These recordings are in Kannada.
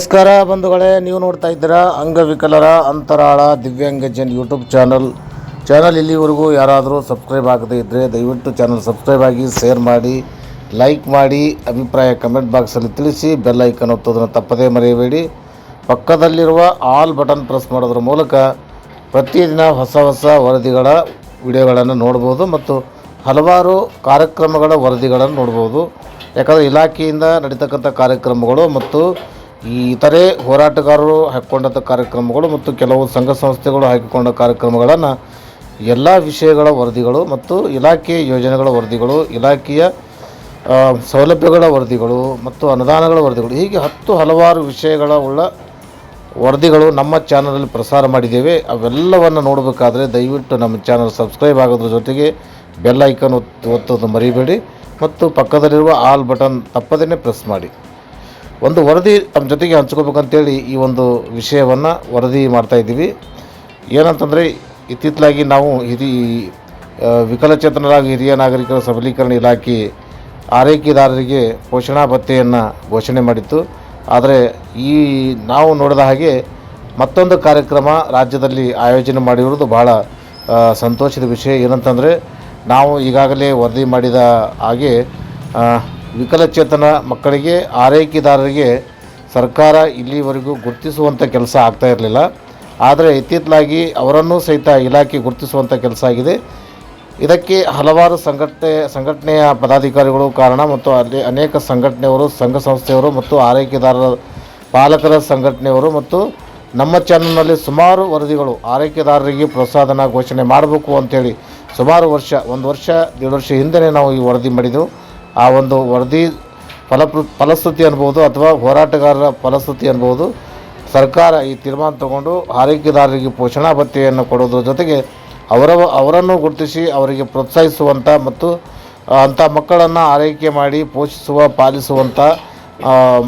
ನಮಸ್ಕಾರ ಬಂಧುಗಳೇ, ನೀವು ನೋಡ್ತಾ ಇದ್ದೀರಾ ಅಂಗವಿಕಲರ ಅಂತರಾಳ ದಿವ್ಯಾಂಗಜನ್ ಯೂಟ್ಯೂಬ್ ಚಾನಲ್. ಚಾನಲ್ ಇಲ್ಲಿವರೆಗೂ ಯಾರಾದರೂ ಸಬ್ಸ್ಕ್ರೈಬ್ ಆಗದೇ ಇದ್ದರೆ ದಯವಿಟ್ಟು ಚಾನಲ್ ಸಬ್ಸ್ಕ್ರೈಬ್ ಆಗಿ, ಶೇರ್ ಮಾಡಿ, ಲೈಕ್ ಮಾಡಿ, ಅಭಿಪ್ರಾಯ ಕಮೆಂಟ್ ಬಾಕ್ಸಲ್ಲಿ ತಿಳಿಸಿ, ಬೆಲ್ ಐಕನ್ ಒತ್ತೋದನ್ನು ತಪ್ಪದೇ ಮರೆಯಬೇಡಿ. ಪಕ್ಕದಲ್ಲಿರುವ ಆಲ್ ಬಟನ್ ಪ್ರೆಸ್ ಮಾಡೋದ್ರ ಮೂಲಕ ಪ್ರತಿದಿನ ಹೊಸ ಹೊಸ ವರದಿಗಳ ವಿಡಿಯೋಗಳನ್ನು ನೋಡ್ಬೋದು ಮತ್ತು ಹಲವಾರು ಕಾರ್ಯಕ್ರಮಗಳ ವರದಿಗಳನ್ನು ನೋಡ್ಬೋದು. ಯಾಕಂದರೆ ಇಲಾಖೆಯಿಂದ ನಡೀತಕ್ಕಂಥ ಕಾರ್ಯಕ್ರಮಗಳು ಮತ್ತು ಈ ಇತರೆ ಹೋರಾಟಗಾರರು ಹಾಕಿಕೊಂಡಂಥ ಕಾರ್ಯಕ್ರಮಗಳು ಮತ್ತು ಕೆಲವು ಸಂಘ ಸಂಸ್ಥೆಗಳು ಹಾಕಿಕೊಂಡ ಕಾರ್ಯಕ್ರಮಗಳನ್ನು ಎಲ್ಲ ವಿಷಯಗಳ ವರದಿಗಳು ಮತ್ತು ಇಲಾಖೆ ಯೋಜನೆಗಳ ವರದಿಗಳು, ಇಲಾಖೆಯ ಸೌಲಭ್ಯಗಳ ವರದಿಗಳು ಮತ್ತು ಅನುದಾನಗಳ ವರದಿಗಳು, ಹೀಗೆ ಹತ್ತು ಹಲವಾರು ವಿಷಯಗಳ ಉಳ್ಳ ವರದಿಗಳು ನಮ್ಮ ಚಾನಲಲ್ಲಿ ಪ್ರಸಾರ ಮಾಡಿದ್ದೇವೆ. ಅವೆಲ್ಲವನ್ನು ನೋಡಬೇಕಾದ್ರೆ ದಯವಿಟ್ಟು ನಮ್ಮ ಚಾನಲ್ ಸಬ್ಸ್ಕ್ರೈಬ್ ಆಗೋದ್ರ ಜೊತೆಗೆ ಬೆಲ್ ಐಕನ್ ಒತ್ತು ಒತ್ತೋದು ಮರಿಬೇಡಿ ಮತ್ತು ಪಕ್ಕದಲ್ಲಿರುವ ಆಲ್ ಬಟನ್ ತಪ್ಪದೇ ಪ್ರೆಸ್ ಮಾಡಿ. ಒಂದು ವರದಿ ನಮ್ಮ ಜೊತೆಗೆ ಹಂಚ್ಕೋಬೇಕಂತೇಳಿ ಈ ಒಂದು ವಿಷಯವನ್ನು ವರದಿ ಮಾಡ್ತಾಯಿದ್ದೀವಿ ಏನಂತಂದರೆ ಇತ್ತಿತ್ತಲಾಗಿ ನಾವು ಹಿರಿ ವಿಕಲಚೇತನರಾಗಿ ಹಿರಿಯ ನಾಗರಿಕರ ಸಬಲೀಕರಣ ಇಲಾಖೆ ಆರೈಕೆದಾರರಿಗೆ ಪೋಷಣಾ ಭತ್ಯೆಯನ್ನು ಘೋಷಣೆ ಮಾಡಿತ್ತು. ಆದರೆ, ಈ ನಾವು ನೋಡಿದ ಹಾಗೆ ಮತ್ತೊಂದು ಕಾರ್ಯಕ್ರಮ ರಾಜ್ಯದಲ್ಲಿ ಆಯೋಜನೆ ಮಾಡಿರುವುದು ಬಹಳ ಸಂತೋಷದ ವಿಷಯ. ಏನಂತಂದರೆ, ನಾವು ಈಗಾಗಲೇ ವರದಿ ಮಾಡಿದ ಹಾಗೆ ವಿಕಲಚೇತನ ಮಕ್ಕಳಿಗೆ, ಆರೈಕೆದಾರರಿಗೆ ಸರ್ಕಾರ ಇಲ್ಲಿವರೆಗೂ ಗುರುತಿಸುವಂಥ ಕೆಲಸ ಆಗ್ತಾ ಇರಲಿಲ್ಲ. ಆದರೆ ಇತ್ತಿತ್ತಲಾಗಿ ಅವರನ್ನು ಸಹಿತ ಇಲಾಖೆ ಗುರುತಿಸುವಂಥ ಕೆಲಸ ಆಗಿದೆ. ಇದಕ್ಕೆ ಹಲವಾರು ಸಂಘಟನೆ, ಸಂಘಟನೆಯ ಪದಾಧಿಕಾರಿಗಳು ಕಾರಣ ಮತ್ತು ಅಲ್ಲಿ ಅನೇಕ ಸಂಘಟನೆಯವರು, ಸಂಘ ಸಂಸ್ಥೆಯವರು ಮತ್ತು ಆರೈಕೆದಾರರ, ಪಾಲಕರ ಸಂಘಟನೆಯವರು ಮತ್ತು ನಮ್ಮ ಚಾನಲ್ನಲ್ಲಿ ಸುಮಾರು ವರದಿಗಳು ಆರೈಕೆದಾರರಿಗೆ ಪ್ರೋತ್ಸಾಹನ ಘೋಷಣೆ ಮಾಡಬೇಕು ಅಂತೇಳಿ ಸುಮಾರು ವರ್ಷ, ಒಂದು ವರ್ಷ ಎರಡು ವರ್ಷ ಹಿಂದೆ ನಾವು ಈ ವರದಿ ಮಾಡಿದೆವು. ಆ ಒಂದು ವರದಿ ಫಲಪ್ರ, ಫಲಶ್ರುತಿ ಅನ್ಬೋದು ಅಥವಾ ಹೋರಾಟಗಾರರ ಫಲಶ್ರುತಿ ಅನ್ಬೋದು, ಸರ್ಕಾರ ಈ ತೀರ್ಮಾನ ತಗೊಂಡು ಆರೈಕೆದಾರರಿಗೆ ಪೋಷಣಾ ಭತ್ಯೆಯನ್ನು ಕೊಡೋದ್ರ ಜೊತೆಗೆ ಅವರ ಅವರನ್ನು ಗುರುತಿಸಿ ಅವರಿಗೆ ಪ್ರೋತ್ಸಾಹಿಸುವಂಥ ಮತ್ತು ಅಂಥ ಮಕ್ಕಳನ್ನು ಆರೈಕೆ ಮಾಡಿ ಪೋಷಿಸುವ ಪಾಲಿಸುವಂಥ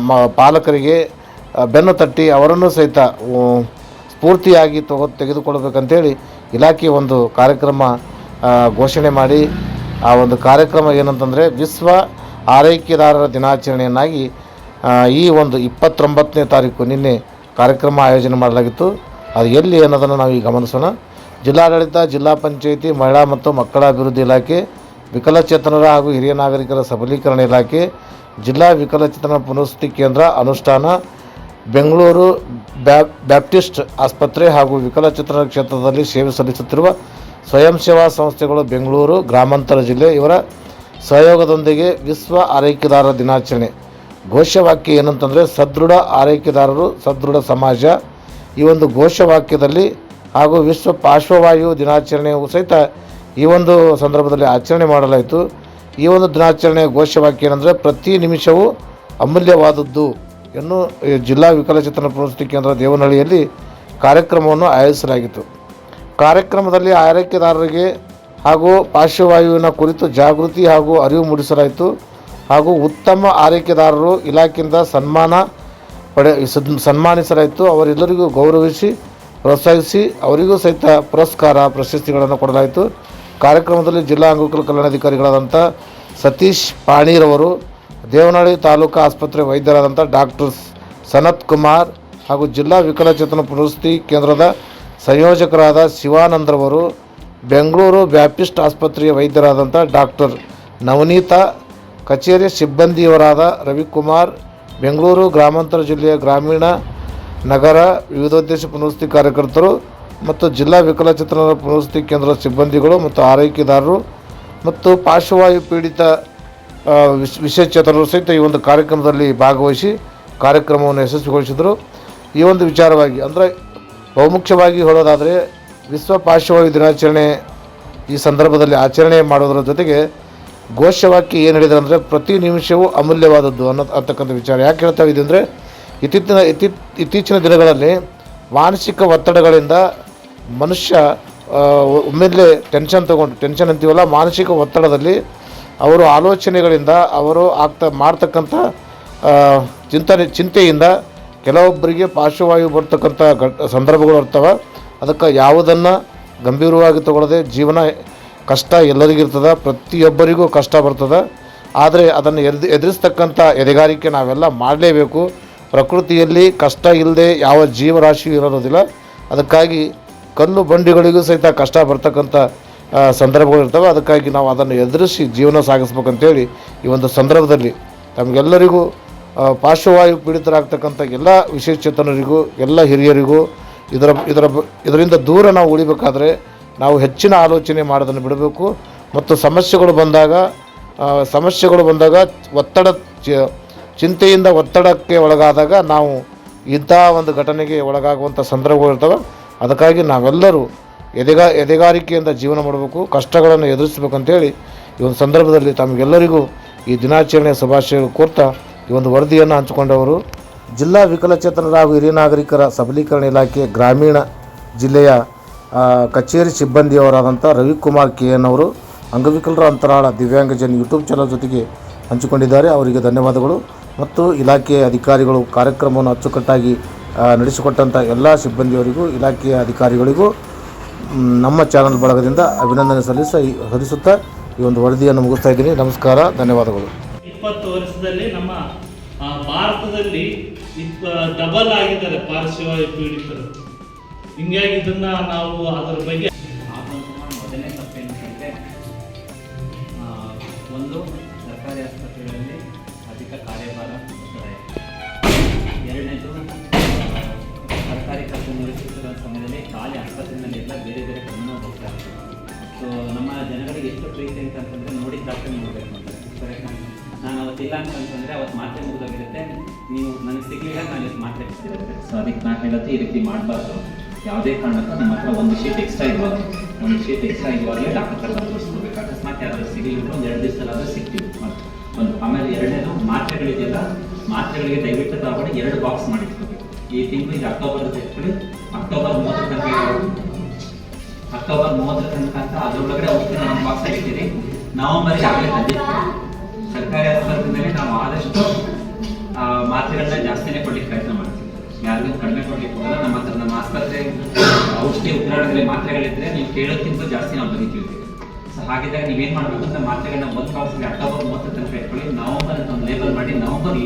ಮ, ಪಾಲಕರಿಗೆ ಬೆನ್ನು ತಟ್ಟಿ ಅವರನ್ನು ಸಹಿತ ಸ್ಫೂರ್ತಿಯಾಗಿ ತಗೋ, ತೆಗೆದುಕೊಳ್ಬೇಕಂತೇಳಿ ಇಲಾಖೆ ಒಂದು ಕಾರ್ಯಕ್ರಮ ಘೋಷಣೆ ಮಾಡಿ ಆ ಒಂದು ಕಾರ್ಯಕ್ರಮ ಏನಂತಂದರೆ ವಿಶ್ವ ಆರೈಕೆದಾರರ ದಿನಾಚರಣೆಯನ್ನಾಗಿ ಈ ಒಂದು ಇಪ್ಪತ್ತೊಂಬತ್ತನೇ ತಾರೀಕು ನಿನ್ನೆ ಕಾರ್ಯಕ್ರಮ ಆಯೋಜನೆ ಮಾಡಲಾಗಿತ್ತು. ಅದು ಎಲ್ಲಿ ಅನ್ನೋದನ್ನು ನಾವು ಈಗ ಗಮನಿಸೋಣ. ಜಿಲ್ಲಾಡಳಿತ, ಜಿಲ್ಲಾ ಪಂಚಾಯಿತಿ, ಮಹಿಳಾ ಮತ್ತು ಮಕ್ಕಳ ಅಭಿವೃದ್ಧಿ ಇಲಾಖೆ, ವಿಕಲಚೇತನರ ಹಾಗೂ ಹಿರಿಯ ನಾಗರಿಕರ ಸಬಲೀಕರಣ ಇಲಾಖೆ, ಜಿಲ್ಲಾ ವಿಕಲಚೇತನ ಪುನರ್ವಸತಿ ಕೇಂದ್ರ ಅನುಷ್ಠಾನ, ಬೆಂಗಳೂರು ಬ್ಯಾಪ್, ಬ್ಯಾಪ್ಟಿಸ್ಟ್ ಆಸ್ಪತ್ರೆ ಹಾಗೂ ವಿಕಲಚೇತನ ಕ್ಷೇತ್ರದಲ್ಲಿ ಸೇವೆ ಸಲ್ಲಿಸುತ್ತಿರುವ ಸ್ವಯಂ ಸೇವಾ ಸಂಸ್ಥೆಗಳು ಬೆಂಗಳೂರು, ಗ್ರಾಮಾಂತರ ಜಿಲ್ಲೆ, ಇವರ ಸಹಯೋಗದೊಂದಿಗೆ ವಿಶ್ವ ಆರೈಕೆದಾರರ ದಿನಾಚರಣೆ. ಘೋಷವಾಕ್ಯ ಏನಂತಂದರೆ, ಸದೃಢ ಆರೈಕೆದಾರರು, ಸದೃಢ ಸಮಾಜ. ಈ ಒಂದು ಘೋಷವಾಕ್ಯದಲ್ಲಿ ಹಾಗೂ ವಿಶ್ವ ಪಾರ್ಶ್ವವಾಯು ದಿನಾಚರಣೆಯು ಸಹಿತ ಈ ಒಂದು ಸಂದರ್ಭದಲ್ಲಿ ಆಚರಣೆ ಮಾಡಲಾಯಿತು. ಈ ಒಂದು ದಿನಾಚರಣೆಯ ಘೋಷವಾಕ್ಯ ಏನಂದರೆ, ಪ್ರತಿ ನಿಮಿಷವೂ ಅಮೂಲ್ಯವಾದದ್ದು ಎನ್ನು ಜಿಲ್ಲಾ ವಿಕಲಚೇತನ ಪ್ರವೃತ್ತಿ ಕೇಂದ್ರ ದೇವನಹಳ್ಳಿಯಲ್ಲಿ ಕಾರ್ಯಕ್ರಮವನ್ನು ಆಯೋಜಿಸಲಾಗಿತ್ತು. ಕಾರ್ಯಕ್ರಮದಲ್ಲಿ ಆರೈಕೆದಾರರಿಗೆ ಹಾಗೂ ಪಾರ್ಶ್ವವಾಯುವಿನ ಕುರಿತು ಜಾಗೃತಿ ಹಾಗೂ ಅರಿವು ಮೂಡಿಸಲಾಯಿತು. ಹಾಗೂ ಉತ್ತಮ ಆರೈಕೆದಾರರು ಇಲಾಖೆಯಿಂದ ಸನ್ಮಾನ ಪಡೆ ಸನ್ಮಾನಿಸಲಾಯಿತು. ಅವರೆಲ್ಲರಿಗೂ ಗೌರವಿಸಿ, ಪ್ರೋತ್ಸಾಹಿಸಿ, ಅವರಿಗೂ ಸಹಿತ ಪುರಸ್ಕಾರ ಪ್ರಶಸ್ತಿಗಳನ್ನು ಕೊಡಲಾಯಿತು. ಕಾರ್ಯಕ್ರಮದಲ್ಲಿ ಜಿಲ್ಲಾ ಅಂಗವಿಕಲ ಕಲ್ಯಾಣಾಧಿಕಾರಿಗಳಾದಂಥ ಸತೀಶ್ ಪಾಣೀರವರು, ದೇವನಹಳ್ಳಿ ತಾಲೂಕು ಆಸ್ಪತ್ರೆ ವೈದ್ಯರಾದಂಥ ಡಾಕ್ಟರ್ ಸನತ್ ಕುಮಾರ್ ಹಾಗೂ ಜಿಲ್ಲಾ ವಿಕಲಚೇತನ ಪುನರ್ವಸತಿ ಕೇಂದ್ರದ ಸಂಯೋಜಕರಾದ ಶಿವಾನಂದ್ರವರು ಬೆಂಗಳೂರು ಬ್ಯಾಪ್ಟಿಸ್ಟ್ ಆಸ್ಪತ್ರೆಯ ವೈದ್ಯರಾದಂಥ ಡಾಕ್ಟರ್ ನವನೀತಾ, ಕಚೇರಿ ಸಿಬ್ಬಂದಿಯವರಾದ ರವಿಕುಮಾರ್, ಬೆಂಗಳೂರು ಗ್ರಾಮಾಂತರ ಜಿಲ್ಲೆಯ ಗ್ರಾಮೀಣ ನಗರ ವಿವಿಧೋದ್ದೇಶ ಪುನರ್ವಸತಿ ಕಾರ್ಯಕರ್ತರು ಮತ್ತು ಜಿಲ್ಲಾ ವಿಕಲಚೇತನರ ಪುನರ್ವಸತಿ ಕೇಂದ್ರದ ಸಿಬ್ಬಂದಿಗಳು ಮತ್ತು ಆರೈಕೆದಾರರು ಮತ್ತು ಪಾರ್ಶ್ವವಾಯು ಪೀಡಿತ ವಿಶ್, ವಿಶೇಷಚೇತನರು ಸಹಿತ ಈ ಒಂದು ಕಾರ್ಯಕ್ರಮದಲ್ಲಿ ಭಾಗವಹಿಸಿ ಕಾರ್ಯಕ್ರಮವನ್ನು ಯಶಸ್ವಿಗೊಳಿಸಿದರು. ಈ ಒಂದು ವಿಚಾರವಾಗಿ ಅಂದರೆ ಬಹುಮುಖ್ಯವಾಗಿ ಹೇಳೋದಾದರೆ ವಿಶ್ವ ಪಾರ್ಶ್ವವಾಯು ದಿನಾಚರಣೆ ಈ ಸಂದರ್ಭದಲ್ಲಿ ಆಚರಣೆ ಮಾಡೋದರ ಜೊತೆಗೆ ಘೋಷವಾಕ್ಯ ಏನು ಹೇಳಿದ್ರೆ ಅಂದರೆ ಪ್ರತಿ ನಿಮಿಷವೂ ಅಮೂಲ್ಯವಾದದ್ದು ಅನ್ನೋ ಅಂತಕ್ಕಂಥ ವಿಚಾರ. ಯಾಕೆ ಹೇಳ್ತಾ ಇದ್ದೀವಿ ಅಂದರೆ ಇತ್ತೀಚಿನ ಇತ್ತೀ ಇತ್ತೀಚಿನ ದಿನಗಳಲ್ಲಿ ಮಾನಸಿಕ ಒತ್ತಡಗಳಿಂದ ಮನುಷ್ಯ ಒಮ್ಮೆಲೆ ಟೆನ್ಷನ್ ತಗೊಂಡು ಟೆನ್ಷನ್ ಅಂತೀವಲ್ಲ, ಮಾನಸಿಕ ಒತ್ತಡದಲ್ಲಿ ಅವರು ಆಲೋಚನೆಗಳಿಂದ ಅವರು ಆಗ್ತಾ ಮಾಡ್ತಕ್ಕಂಥ ಚಿಂತನೆ ಚಿಂತೆಯಿಂದ ಕೆಲವೊಬ್ಬರಿಗೆ ಪಾರ್ಶ್ವವಾಯು ಬರ್ತಕ್ಕಂಥ ಘಟ್ ಸಂದರ್ಭಗಳು ಇರ್ತವೆ. ಅದಕ್ಕೆ ಯಾವುದನ್ನು ಗಂಭೀರವಾಗಿ ತಗೊಳ್ಳದೆ ಜೀವನ ಕಷ್ಟ ಎಲ್ಲರಿಗಿರ್ತದೆ, ಪ್ರತಿಯೊಬ್ಬರಿಗೂ ಕಷ್ಟ ಬರ್ತದೆ. ಆದರೆ ಅದನ್ನು ಎದ್, ಎದುರಿಸ್ತಕ್ಕಂಥ ಎದೆಗಾರಿಕೆ ನಾವೆಲ್ಲ ಮಾಡಲೇಬೇಕು. ಪ್ರಕೃತಿಯಲ್ಲಿ ಕಷ್ಟ ಇಲ್ಲದೆ ಯಾವ ಜೀವರಾಶಿಯೂ ಇರೋದಿಲ್ಲ. ಅದಕ್ಕಾಗಿ ಕಲ್ಲು ಬಂಡಿಗಳಿಗೂ ಸಹಿತ ಕಷ್ಟ ಬರ್ತಕ್ಕಂಥ ಸಂದರ್ಭಗಳು ಇರ್ತವೆ. ಅದಕ್ಕಾಗಿ ನಾವು ಅದನ್ನು ಎದುರಿಸಿ ಜೀವನ ಸಾಗಿಸ್ಬೇಕಂತೇಳಿ ಈ ಒಂದು ಸಂದರ್ಭದಲ್ಲಿ ತಮಗೆಲ್ಲರಿಗೂ ಪಾರ್ಶ್ವವಾಯು ಪೀಡಿತರಾಗ್ತಕ್ಕಂಥ ಎಲ್ಲ ವಿಶೇಷಚೇತನರಿಗೂ, ಎಲ್ಲ ಹಿರಿಯರಿಗೂ ಇದರ ಇದರ, ಇದರಿಂದ ದೂರ ನಾವು ಉಳಿಬೇಕಾದ್ರೆ ನಾವು ಹೆಚ್ಚಿನ ಆಲೋಚನೆ ಮಾಡೋದನ್ನು ಬಿಡಬೇಕು. ಮತ್ತು ಸಮಸ್ಯೆಗಳು ಬಂದಾಗ ಸಮಸ್ಯೆಗಳು ಬಂದಾಗ ಒತ್ತಡ ಚಿಂತೆಯಿಂದ ಒತ್ತಡಕ್ಕೆ ಒಳಗಾದಾಗ ನಾವು ಇಂಥ ಒಂದು ಘಟನೆಗೆ ಒಳಗಾಗುವಂಥ ಸಂದರ್ಭಗಳು ಇರ್ತವೆ. ಅದಕ್ಕಾಗಿ ನಾವೆಲ್ಲರೂ ಎದೆಗಾ, ಎದೆಗಾರಿಕೆಯಿಂದ ಜೀವನ ಮಾಡಬೇಕು, ಕಷ್ಟಗಳನ್ನು ಎದುರಿಸಬೇಕಂತೇಳಿ ಈ ಒಂದು ಸಂದರ್ಭದಲ್ಲಿ ತಮಗೆಲ್ಲರಿಗೂ ಈ ದಿನಾಚರಣೆಯ ಶುಭಾಶಯಗಳು ಕೋರ್ತಾ ಈ ಒಂದು ವರದಿಯನ್ನು ಹಂಚಿಕೊಂಡವರು ಜಿಲ್ಲಾ ವಿಕಲಚೇತನರ ಹಾಗೂ ಹಿರಿಯ ನಾಗರಿಕರ ಸಬಲೀಕರಣ ಇಲಾಖೆ ಗ್ರಾಮೀಣ ಜಿಲ್ಲೆಯ ಕಚೇರಿ ಸಿಬ್ಬಂದಿಯವರಾದಂಥ ರವಿಕುಮಾರ್ ಕೆ ಎನ್ ಅವರು ಅಂಗವಿಕಲರ ಅಂತರಾಳ ದಿವ್ಯಾಂಗಜನ್ ಯೂಟ್ಯೂಬ್ ಚಾನಲ್ ಜೊತೆಗೆ ಹಂಚಿಕೊಂಡಿದ್ದಾರೆ. ಅವರಿಗೆ ಧನ್ಯವಾದಗಳು. ಮತ್ತು ಇಲಾಖೆಯ ಅಧಿಕಾರಿಗಳು ಕಾರ್ಯಕ್ರಮವನ್ನು ಅಚ್ಚುಕಟ್ಟಾಗಿ ನಡೆಸಿಕೊಟ್ಟಂಥ ಎಲ್ಲ ಸಿಬ್ಬಂದಿಯವರಿಗೂ, ಇಲಾಖೆಯ ಅಧಿಕಾರಿಗಳಿಗೂ ನಮ್ಮ ಚಾನಲ್ ಬಳಗದಿಂದ ಅಭಿನಂದನೆ ಸಲ್ಲಿಸ, ಸಲ್ಲಿಸುತ್ತಾ ಈ ಒಂದು ವರದಿಯನ್ನು ಮುಗಿಸ್ತಾ ಇದ್ದೀನಿ. ನಮಸ್ಕಾರ. ಧನ್ಯವಾದಗಳು. ವರ್ಷದಲ್ಲಿ ನಮ್ಮ ಭಾರತದಲ್ಲಿ ಇಪ್ಪ ಡಬಲ್ ಆಗಿದ್ದಾರೆ ಪಾರ್ಶ್ವವಾಯು ಪೀಡಿತರು. ಹಿಂಗಾಗಿ ಇದನ್ನ ನಾವು ಅದರ ಬಗ್ಗೆ ಮೊದಲನೇ ತಪ್ಪೇನಂತಂದರೆ ಒಂದು ಸರ್ಕಾರಿ ಆಸ್ಪತ್ರೆಗಳಲ್ಲಿ ಅಧಿಕ ಕಾರ್ಯಭಾರ. ಎರಡನೇದು ಸರ್ಕಾರಿ ಕೆಲಸ ನಿರ್ವಹಿಸುತ್ತಿರುವ ಸಮಯದಲ್ಲಿ ಖಾಲಿ ಆಸ್ಪತ್ರೆಯಲ್ಲಿ ಎಲ್ಲ ಬೇರೆ ಬೇರೆ ಕಣ್ಣು ಹೋಗ್ತಾ ಇರ್ತದೆ. ಸೊ ನಮ್ಮ ಜನಗಳಿಗೆ ಎಷ್ಟು ಪ್ರೀತಿ ಅಂತಂತಂದರೆ ನೋಡಿ ಡಾಕ್ಟರ್ ನೋಡಬೇಕು ಅಂತಾರೆ ನಾನು ಅವತ್ತು ಅವತ್ತಿಲ್ಲ ಅಂತಂತಂದರೆ ಅವತ್ತು ಮಾತ್ರೆ ಮುಗಿದೋಗಿರುತ್ತೆ. ನೀವು ನನಗೆ ಸಿಗ್ಲಿಲ್ಲ ನಾನು ಇವತ್ತು ಮಾತ್ರೆ ಸೊ ಅದಕ್ಕೆ ನಾನು ಹೇಳೋದು ಈ ರೀತಿ ಮಾಡಬಾರ್ದು. ಯಾವುದೇ ಕಾರಣಕ್ಕೂ ನಮ್ಮ ಹತ್ರ ಒಂದು ಶೀಟ್ ಎಕ್ಸ್ಟ್ರಾ ಇರಬಾರ್ದು ಒಂದು ಶೀಟ್ ಎಕ್ಸ್ಟ್ರಾ ಇರುವಾಗಲೇ ಡಾಕ್ಟರ್ ಹತ್ರ ತೋರಿಸ್ಕೋಬೇಕು. ಅಕಸ್ಮಾತ್ ಯಾರಾದ್ರೂ ಸಿಗಲಿಲ್ಲ ಒಂದು ಎರಡು ದಿವಸದಲ್ಲಾದ್ರೂ ಸಿಗ್ತೀವಿ. ಒಂದು ಒಂದು ಆಮೇಲೆ ಎರಡನೇದು ಮಾತ್ರೆಗಳಿದೆಯಲ್ಲ ಮಾತ್ರೆಗಳಿಗೆ ದಯವಿಟ್ಟು ತಗೊಂಡು ಎರಡು ಬಾಕ್ಸ್ ಮಾಡಿಟ್ಕೋಬೇಕು. ಈ ತಿಂಗಳು ಇದು ಅಕ್ಟೋಬರ್ ಅಂತ ಇಟ್ಕೊಳ್ಳಿ ಅಕ್ಟೋಬರ್ ಮೂವತ್ತರ ತನಕ ಅಕ್ಟೋಬರ್ ಮೂವತ್ತರ ತನಕ ಅಂತ ಅದ್ರೊಳಗಡೆ ಔಷಧಿ ಒಂದು ಬಾಕ್ಸ್ ಆಗಿರ್ತೀರಿ ನವಂಬರ್ ಆಗಲೇ ತಂದಿರ್ತೀವಿ ಸರ್ಕಾರಿ ಆಸ್ಪತ್ರೆಯಲ್ಲಿ ನಾವು ಆದಷ್ಟು ಮಾತ್ರೆಗಳನ್ನ ಜಾಸ್ತಿನೇ ಕೊಡ್ಲಿಕ್ಕೆ ಪ್ರಯತ್ನ ಮಾಡ್ತೀವಿ. ಯಾರಿಗೂ ಕಡಿಮೆ ಕೊಡ್ಲಿಕ್ಕೆ ಹೋಗಲ್ಲ. ನಮ್ಮ ಹತ್ರ ನಮ್ಮ ಆಸ್ಪತ್ರೆ, ಔಷಧಿ ಉಗ್ರಾಣದಲ್ಲಿ ಮಾತ್ರೆಗಳಿದ್ರೆ ನೀವು ಕೇಳೋದಕ್ಕಿಂತ ಜಾಸ್ತಿ ನಾವು ಬರೀತೀವಿ. ಸೊ ಹಾಗಿದ್ದಾಗ ನೀವೇನು ಮಾಡಬೇಕು? ಅಂತ ಮಾತ್ರೆಗಳನ್ನ ಒಂದು ಬಾಕ್ಸ್ಗೆ ಅಕ್ಟೋಬರ್ ಮೂವತ್ತರ ತನಕ ಇಟ್ಕೊಳ್ಳಿ. ನವಂಬರ್ ಅಂತ ಒಂದು ಲೇಬಲ್ ಮಾಡಿ, ನವಂಬರ್